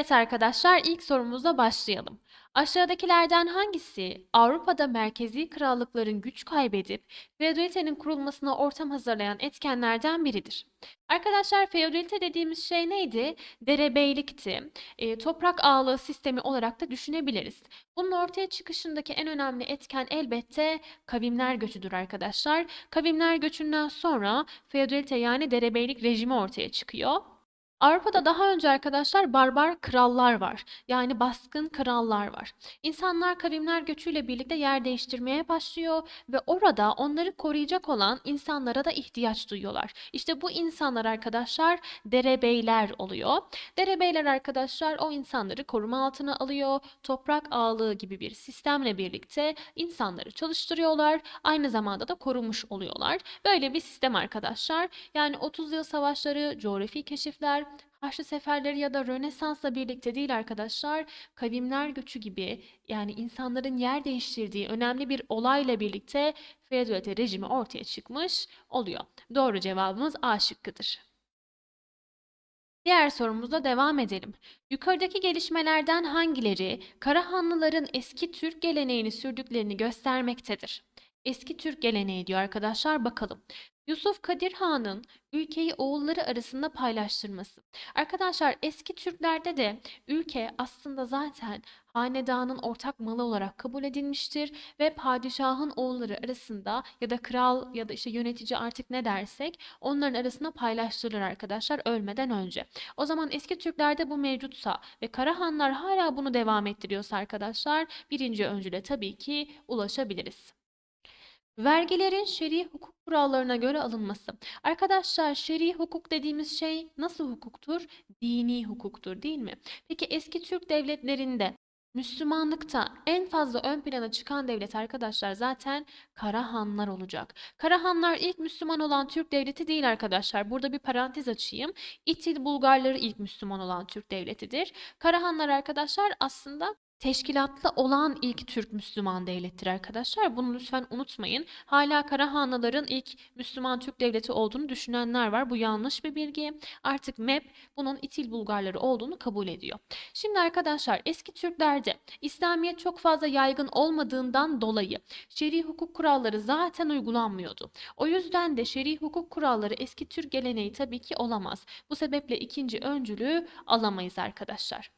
Evet arkadaşlar ilk sorumuzla başlayalım. Aşağıdakilerden hangisi Avrupa'da merkezi krallıkların güç kaybedip feodalitenin kurulmasına ortam hazırlayan etkenlerden biridir? Arkadaşlar feodalite dediğimiz şey neydi? Derebeylikti. E, toprak ağalığı sistemi olarak da düşünebiliriz. Bunun ortaya çıkışındaki en önemli etken elbette kavimler göçüdür arkadaşlar. Kavimler göçünden sonra feodalite yani derebeylik rejimi ortaya çıkıyor. Avrupa'da daha önce arkadaşlar barbar krallar var. Yani baskın krallar var. İnsanlar kavimler göçüyle birlikte yer değiştirmeye başlıyor ve orada onları koruyacak olan insanlara da ihtiyaç duyuyorlar. İşte bu insanlar arkadaşlar derebeyler oluyor. Derebeyler arkadaşlar o insanları koruma altına alıyor. Toprak ağalığı gibi bir sistemle birlikte insanları çalıştırıyorlar. Aynı zamanda da korumuş oluyorlar. Böyle bir sistem arkadaşlar. Yani 30 yıl savaşları, coğrafi keşifler, Haçlı seferleri ya da Rönesans'la birlikte değil arkadaşlar, kavimler göçü gibi yani insanların yer değiştirdiği önemli bir olayla birlikte feodalite rejimi ortaya çıkmış oluyor. Doğru cevabımız A şıkkıdır. Diğer sorumuzla devam edelim. Yukarıdaki gelişmelerden hangileri Karahanlıların eski Türk geleneğini sürdüklerini göstermektedir? Eski Türk geleneği diyor arkadaşlar bakalım. Yusuf Kadir Han'ın ülkeyi oğulları arasında paylaştırması. Arkadaşlar eski Türklerde de ülke aslında zaten hanedanın ortak malı olarak kabul edilmiştir ve padişahın oğulları arasında ya da kral ya da işte yönetici artık ne dersek onların arasında paylaştırılır arkadaşlar ölmeden önce. O zaman eski Türklerde bu mevcutsa ve Karahanlar hala bunu devam ettiriyorsa arkadaşlar birinci öncüle tabii ki ulaşabiliriz. Vergilerin şer'i hukuk kurallarına göre alınması. Arkadaşlar şer'i hukuk dediğimiz şey nasıl hukuktur? Dini hukuktur değil mi? Peki eski Türk devletlerinde Müslümanlıkta en fazla ön plana çıkan devlet arkadaşlar zaten Karahanlar olacak. Karahanlar ilk Müslüman olan Türk devleti değil arkadaşlar. Burada bir parantez açayım. İtil Bulgarları ilk Müslüman olan Türk devletidir. Karahanlar arkadaşlar aslında teşkilatlı olan ilk Türk Müslüman devlettir arkadaşlar. Bunu lütfen unutmayın. Hala Karahanlıların ilk Müslüman Türk devleti olduğunu düşünenler var. Bu yanlış bir bilgi. Artık MEP bunun İtil Bulgarları olduğunu kabul ediyor. Şimdi arkadaşlar eski Türklerde İslamiyet çok fazla yaygın olmadığından dolayı şer'i hukuk kuralları zaten uygulanmıyordu. O yüzden de şer'i hukuk kuralları eski Türk geleneği tabii ki olamaz. Bu sebeple ikinci öncülüğü alamayız arkadaşlar.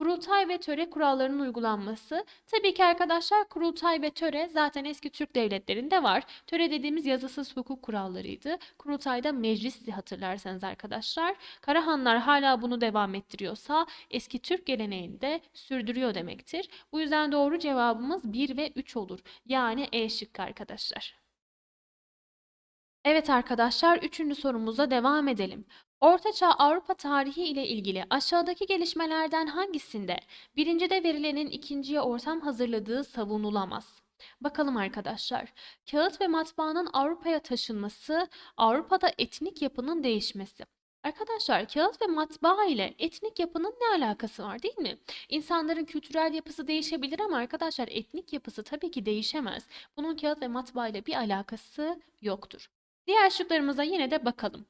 Kurultay ve töre kurallarının uygulanması. Tabii ki arkadaşlar kurultay ve töre zaten eski Türk devletlerinde var. Töre dediğimiz yazısız hukuk kurallarıydı. Kurultayda meclisti hatırlarsanız arkadaşlar. Karahanlar hala bunu devam ettiriyorsa eski Türk geleneğini de sürdürüyor demektir. Bu yüzden doğru cevabımız 1 ve 3 olur. Yani E şıkkı arkadaşlar. Evet arkadaşlar, üçüncü sorumuza devam edelim. Ortaçağ Avrupa tarihi ile ilgili aşağıdaki gelişmelerden hangisinde birincide verilenin ikinciye ortam hazırladığı savunulamaz? Bakalım arkadaşlar. Kağıt ve matbaanın Avrupa'ya taşınması, Avrupa'da etnik yapının değişmesi. Arkadaşlar kağıt ve matbaa ile etnik yapının ne alakası var değil mi? İnsanların kültürel yapısı değişebilir ama arkadaşlar etnik yapısı tabii ki değişemez. Bunun kağıt ve matbaa ile bir alakası yoktur. Diğer şıklarımıza yine de bakalım.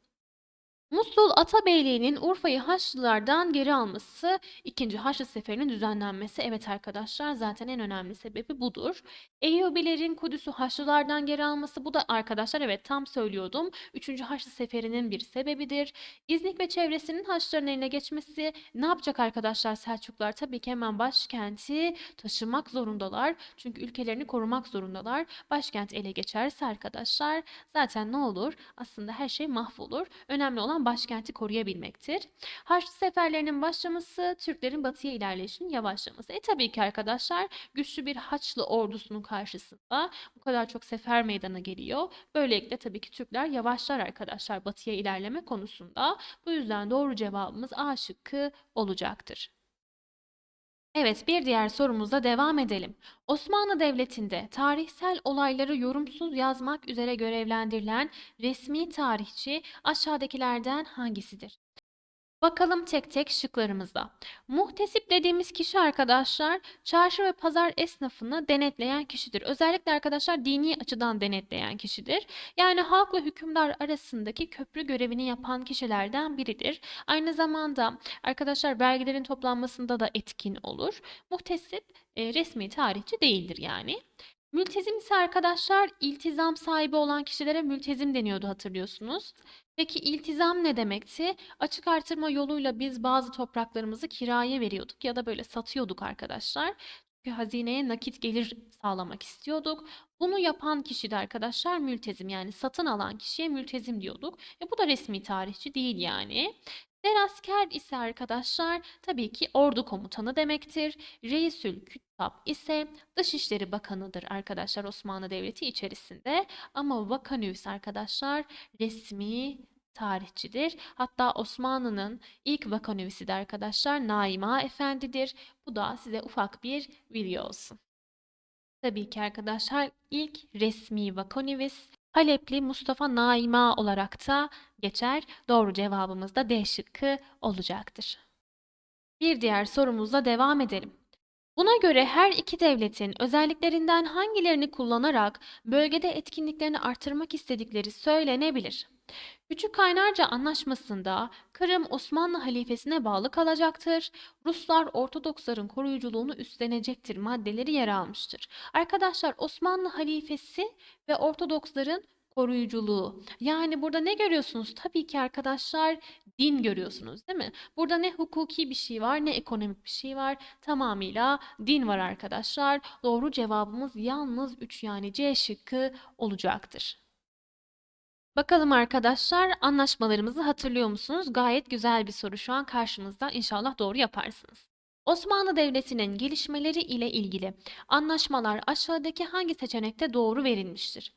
Musul Atabeyliği'nin Urfa'yı Haçlılardan geri alması, 2. Haçlı Seferi'nin düzenlenmesi. Evet arkadaşlar zaten en önemli sebebi budur. Eyyubilerin Kudüs'ü Haçlılardan geri alması bu da arkadaşlar evet tam söylüyordum. 3. Haçlı Seferi'nin bir sebebidir. İznik ve çevresinin Haçlıların eline geçmesi ne yapacak arkadaşlar Selçuklar? Tabii ki hemen başkenti taşımak zorundalar. Çünkü ülkelerini korumak zorundalar. Başkent ele geçerse arkadaşlar zaten ne olur? Aslında her şey mahvolur. Önemli olan başkenti koruyabilmektir. Haçlı seferlerinin başlaması, Türklerin batıya ilerleyişinin yavaşlaması. E tabii ki arkadaşlar güçlü bir Haçlı ordusunun karşısında bu kadar çok sefer meydana geliyor. Böylelikle tabii ki Türkler yavaşlar arkadaşlar batıya ilerleme konusunda. Bu yüzden doğru cevabımız A şıkkı olacaktır. Evet, bir diğer sorumuzla devam edelim. Osmanlı Devleti'nde tarihsel olayları yorumsuz yazmak üzere görevlendirilen resmi tarihçi aşağıdakilerden hangisidir? Bakalım tek tek şıklarımıza. Muhtesip dediğimiz kişi arkadaşlar çarşı ve pazar esnafını denetleyen kişidir. Özellikle arkadaşlar dini açıdan denetleyen kişidir. Yani halkla hükümdar arasındaki köprü görevini yapan kişilerden biridir. Aynı zamanda arkadaşlar vergilerin toplanmasında da etkin olur. Muhtesip e, resmi tarihçi değildir yani. Mültezim ise arkadaşlar iltizam sahibi olan kişilere mültezim deniyordu hatırlıyorsunuz. Peki iltizam ne demekti? Açık artırma yoluyla biz bazı topraklarımızı kiraya veriyorduk ya da böyle satıyorduk arkadaşlar. Çünkü hazineye nakit gelir sağlamak istiyorduk. Bunu yapan kişi de arkadaşlar mültezim yani satın alan kişiye mültezim diyorduk. E bu da resmi tarihçi değil yani. Derasker ise arkadaşlar tabii ki ordu komutanı demektir. Reisül Küttab ise Dışişleri Bakanı'dır arkadaşlar Osmanlı Devleti içerisinde. Ama Vakanüvis arkadaşlar resmi tarihçidir. Hatta Osmanlı'nın ilk vakanüvisi de arkadaşlar Naima Efendi'dir. Bu da size ufak bir bilgi olsun. Tabii ki arkadaşlar ilk resmi vakanüvis Halepli Mustafa Naima olarak da geçer. Doğru cevabımız da D şıkkı olacaktır. Bir diğer sorumuzla devam edelim. Buna göre her iki devletin özelliklerinden hangilerini kullanarak bölgede etkinliklerini artırmak istedikleri söylenebilir. Küçük Kaynarca Anlaşması'nda Kırım Osmanlı halifesine bağlı kalacaktır. Ruslar Ortodoksların koruyuculuğunu üstlenecektir maddeleri yer almıştır. Arkadaşlar Osmanlı halifesi ve Ortodoksların koruyuculuğu. Yani burada ne görüyorsunuz? Tabii ki arkadaşlar din görüyorsunuz değil mi? Burada ne hukuki bir şey var ne ekonomik bir şey var. Tamamıyla din var arkadaşlar. Doğru cevabımız yalnız 3 yani C şıkkı olacaktır. Bakalım arkadaşlar anlaşmalarımızı hatırlıyor musunuz? Gayet güzel bir soru şu an karşımızda. İnşallah doğru yaparsınız. Osmanlı Devleti'nin gelişmeleri ile ilgili anlaşmalar aşağıdaki hangi seçenekte doğru verilmiştir?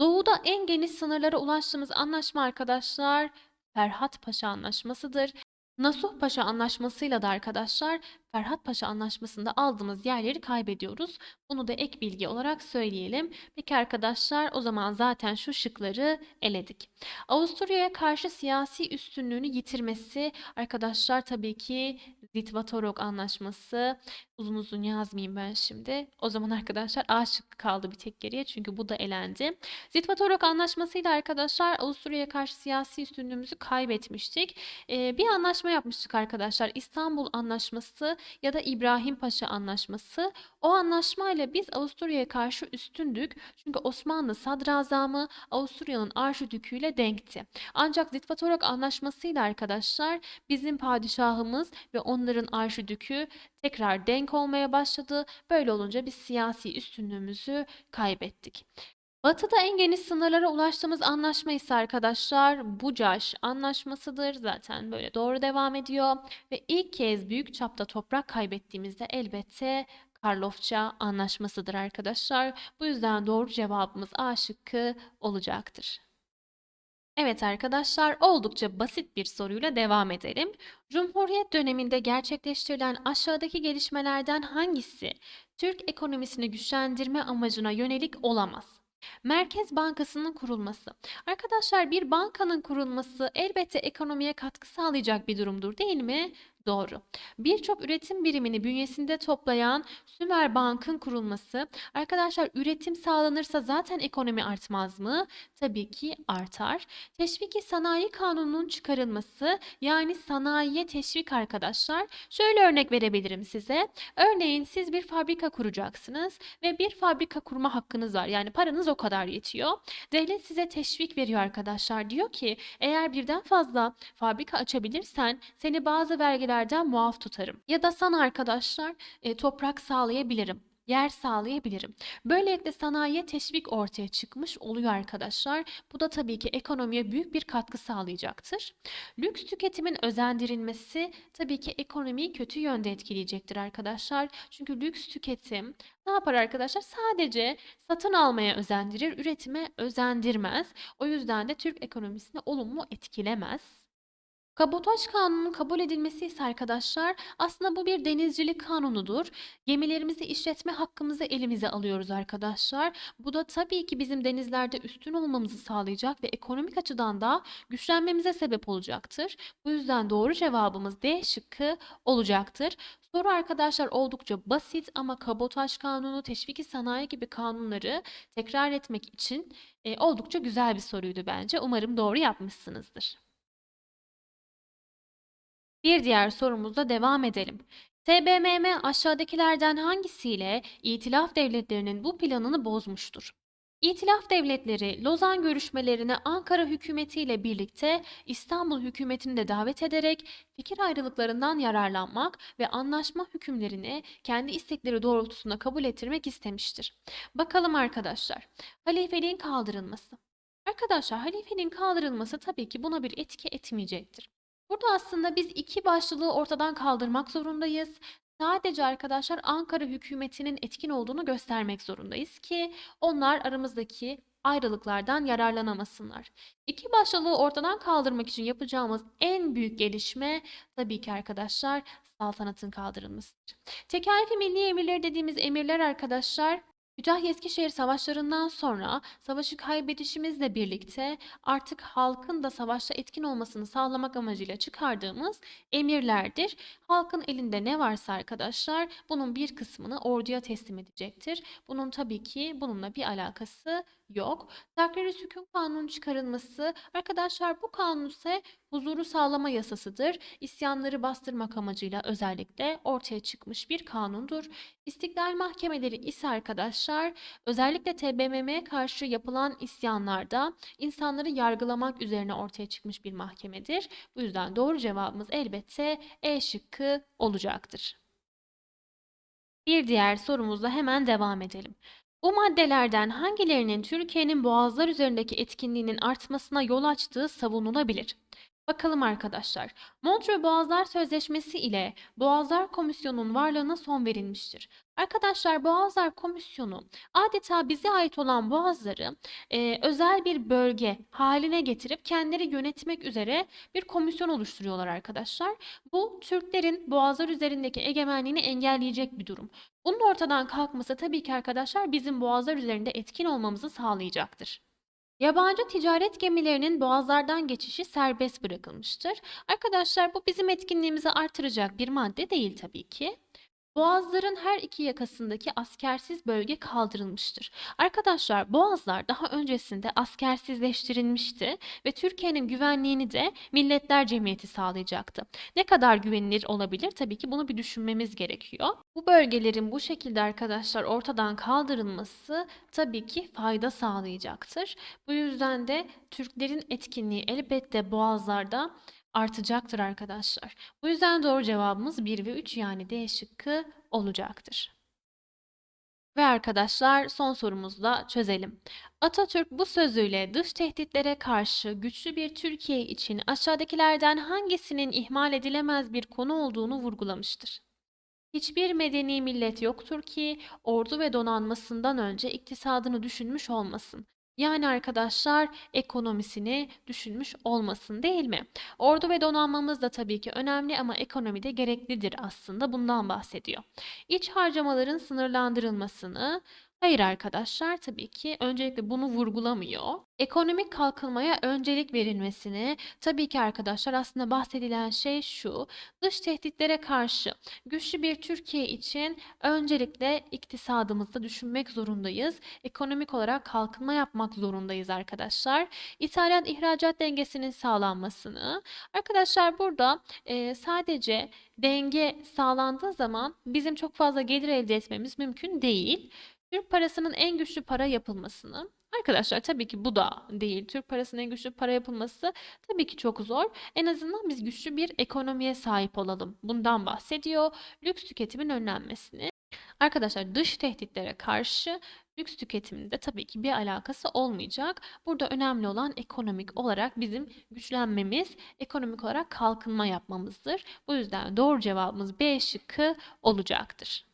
Doğuda en geniş sınırlara ulaştığımız anlaşma arkadaşlar Ferhat Paşa Anlaşması'dır. Nasuh Paşa Anlaşması'yla da arkadaşlar Ferhat Paşa Anlaşması'nda aldığımız yerleri kaybediyoruz. Bunu da ek bilgi olarak söyleyelim. Peki arkadaşlar o zaman zaten şu şıkları eledik. Avusturya'ya karşı siyasi üstünlüğünü yitirmesi arkadaşlar tabii ki Zitvatorog Anlaşması. Uzun uzun yazmayayım ben şimdi. O zaman arkadaşlar A şıkkı kaldı bir tek geriye çünkü bu da elendi. Zitvatorog Anlaşması'yla arkadaşlar Avusturya'ya karşı siyasi üstünlüğümüzü kaybetmiştik. Ee, bir anlaşma yapmıştık arkadaşlar. İstanbul Anlaşması ya da İbrahim Paşa Anlaşması. O anlaşmayla biz Avusturya'ya karşı üstündük. Çünkü Osmanlı sadrazamı Avusturya'nın arşidüküyle denkti. Ancak Zitvatorog Anlaşması'yla arkadaşlar bizim padişahımız ve onların arşidükü tekrar denk olmaya başladı. Böyle olunca biz siyasi üstünlüğümüzü kaybettik. Batı'da en geniş sınırlara ulaştığımız anlaşma ise arkadaşlar Bucaş Anlaşması'dır. Zaten böyle doğru devam ediyor. Ve ilk kez büyük çapta toprak kaybettiğimizde elbette Karlofça Anlaşması'dır arkadaşlar. Bu yüzden doğru cevabımız A şıkkı olacaktır. Evet arkadaşlar oldukça basit bir soruyla devam edelim. Cumhuriyet döneminde gerçekleştirilen aşağıdaki gelişmelerden hangisi Türk ekonomisini güçlendirme amacına yönelik olamaz? Merkez Bankası'nın kurulması. Arkadaşlar bir bankanın kurulması elbette ekonomiye katkı sağlayacak bir durumdur değil mi? Doğru. Birçok üretim birimini bünyesinde toplayan Sümer Bank'ın kurulması. Arkadaşlar üretim sağlanırsa zaten ekonomi artmaz mı? Tabii ki artar. Teşviki Sanayi Kanunu'nun çıkarılması yani sanayiye teşvik arkadaşlar. Şöyle örnek verebilirim size. Örneğin siz bir fabrika kuracaksınız ve bir fabrika kurma hakkınız var. Yani paranız o kadar yetiyor. Devlet size teşvik veriyor arkadaşlar. Diyor ki eğer birden fazla fabrika açabilirsen seni bazı vergilerden muaf tutarım. Ya da sana arkadaşlar e, toprak sağlayabilirim yer sağlayabilirim. Böylelikle sanayiye teşvik ortaya çıkmış oluyor arkadaşlar. Bu da tabii ki ekonomiye büyük bir katkı sağlayacaktır. Lüks tüketimin özendirilmesi tabii ki ekonomiyi kötü yönde etkileyecektir arkadaşlar. Çünkü lüks tüketim ne yapar arkadaşlar? Sadece satın almaya özendirir, üretime özendirmez. O yüzden de Türk ekonomisini olumlu etkilemez. Kabotaj kanunun kabul edilmesi ise arkadaşlar aslında bu bir denizcilik kanunudur. Gemilerimizi işletme hakkımızı elimize alıyoruz arkadaşlar. Bu da tabii ki bizim denizlerde üstün olmamızı sağlayacak ve ekonomik açıdan da güçlenmemize sebep olacaktır. Bu yüzden doğru cevabımız D şıkkı olacaktır. Soru arkadaşlar oldukça basit ama kabotaj kanunu, teşviki sanayi gibi kanunları tekrar etmek için e, oldukça güzel bir soruydu bence. Umarım doğru yapmışsınızdır. Bir diğer sorumuzla devam edelim. TBMM aşağıdakilerden hangisiyle İtilaf devletlerinin bu planını bozmuştur? İtilaf devletleri Lozan görüşmelerine Ankara hükümetiyle birlikte İstanbul hükümetini de davet ederek fikir ayrılıklarından yararlanmak ve anlaşma hükümlerini kendi istekleri doğrultusunda kabul ettirmek istemiştir. Bakalım arkadaşlar. Halifeliğin kaldırılması. Arkadaşlar halifeliğin kaldırılması tabii ki buna bir etki etmeyecektir. Burada aslında biz iki başlılığı ortadan kaldırmak zorundayız. Sadece arkadaşlar Ankara hükümetinin etkin olduğunu göstermek zorundayız ki onlar aramızdaki ayrılıklardan yararlanamasınlar. İki başlılığı ortadan kaldırmak için yapacağımız en büyük gelişme tabii ki arkadaşlar saltanatın kaldırılmasıdır. Tekerlefi milli emirleri dediğimiz emirler arkadaşlar Kütahya Eskişehir savaşlarından sonra savaşı kaybedişimizle birlikte artık halkın da savaşta etkin olmasını sağlamak amacıyla çıkardığımız emirlerdir. Halkın elinde ne varsa arkadaşlar bunun bir kısmını orduya teslim edecektir. Bunun tabii ki bununla bir alakası yok. Takrir-i Sükun Kanunu çıkarılması arkadaşlar bu kanun ise huzuru sağlama yasasıdır. İsyanları bastırmak amacıyla özellikle ortaya çıkmış bir kanundur. İstiklal mahkemeleri ise arkadaşlar özellikle TBMM'ye karşı yapılan isyanlarda insanları yargılamak üzerine ortaya çıkmış bir mahkemedir. Bu yüzden doğru cevabımız elbette E şıkkı olacaktır. Bir diğer sorumuzla hemen devam edelim. Bu maddelerden hangilerinin Türkiye'nin boğazlar üzerindeki etkinliğinin artmasına yol açtığı savunulabilir? Bakalım arkadaşlar. Montreux Boğazlar Sözleşmesi ile Boğazlar Komisyonu'nun varlığına son verilmiştir. Arkadaşlar Boğazlar Komisyonu adeta bize ait olan boğazları e, özel bir bölge haline getirip kendileri yönetmek üzere bir komisyon oluşturuyorlar arkadaşlar. Bu Türklerin boğazlar üzerindeki egemenliğini engelleyecek bir durum. Bunun ortadan kalkması tabii ki arkadaşlar bizim boğazlar üzerinde etkin olmamızı sağlayacaktır. Yabancı ticaret gemilerinin boğazlardan geçişi serbest bırakılmıştır. Arkadaşlar bu bizim etkinliğimizi artıracak bir madde değil tabii ki. Boğazların her iki yakasındaki askersiz bölge kaldırılmıştır. Arkadaşlar boğazlar daha öncesinde askersizleştirilmişti ve Türkiye'nin güvenliğini de Milletler Cemiyeti sağlayacaktı. Ne kadar güvenilir olabilir? Tabii ki bunu bir düşünmemiz gerekiyor. Bu bölgelerin bu şekilde arkadaşlar ortadan kaldırılması tabii ki fayda sağlayacaktır. Bu yüzden de Türklerin etkinliği elbette boğazlarda artacaktır arkadaşlar. Bu yüzden doğru cevabımız 1 ve 3 yani D şıkkı olacaktır. Ve arkadaşlar son sorumuzla çözelim. Atatürk bu sözüyle dış tehditlere karşı güçlü bir Türkiye için aşağıdakilerden hangisinin ihmal edilemez bir konu olduğunu vurgulamıştır. Hiçbir medeni millet yoktur ki ordu ve donanmasından önce iktisadını düşünmüş olmasın. Yani arkadaşlar ekonomisini düşünmüş olmasın değil mi? Ordu ve donanmamız da tabii ki önemli ama ekonomi de gereklidir aslında bundan bahsediyor. İç harcamaların sınırlandırılmasını Hayır arkadaşlar tabii ki öncelikle bunu vurgulamıyor. Ekonomik kalkınmaya öncelik verilmesini tabii ki arkadaşlar aslında bahsedilen şey şu. Dış tehditlere karşı güçlü bir Türkiye için öncelikle iktisadımızda düşünmek zorundayız. Ekonomik olarak kalkınma yapmak zorundayız arkadaşlar. İthalat ihracat dengesinin sağlanmasını. Arkadaşlar burada e, sadece denge sağlandığı zaman bizim çok fazla gelir elde etmemiz mümkün değil. Türk parasının en güçlü para yapılmasını Arkadaşlar tabii ki bu da değil. Türk parasının en güçlü para yapılması tabii ki çok zor. En azından biz güçlü bir ekonomiye sahip olalım. Bundan bahsediyor. Lüks tüketimin önlenmesini. Arkadaşlar dış tehditlere karşı lüks tüketiminde tabii ki bir alakası olmayacak. Burada önemli olan ekonomik olarak bizim güçlenmemiz, ekonomik olarak kalkınma yapmamızdır. Bu yüzden doğru cevabımız B şıkkı olacaktır.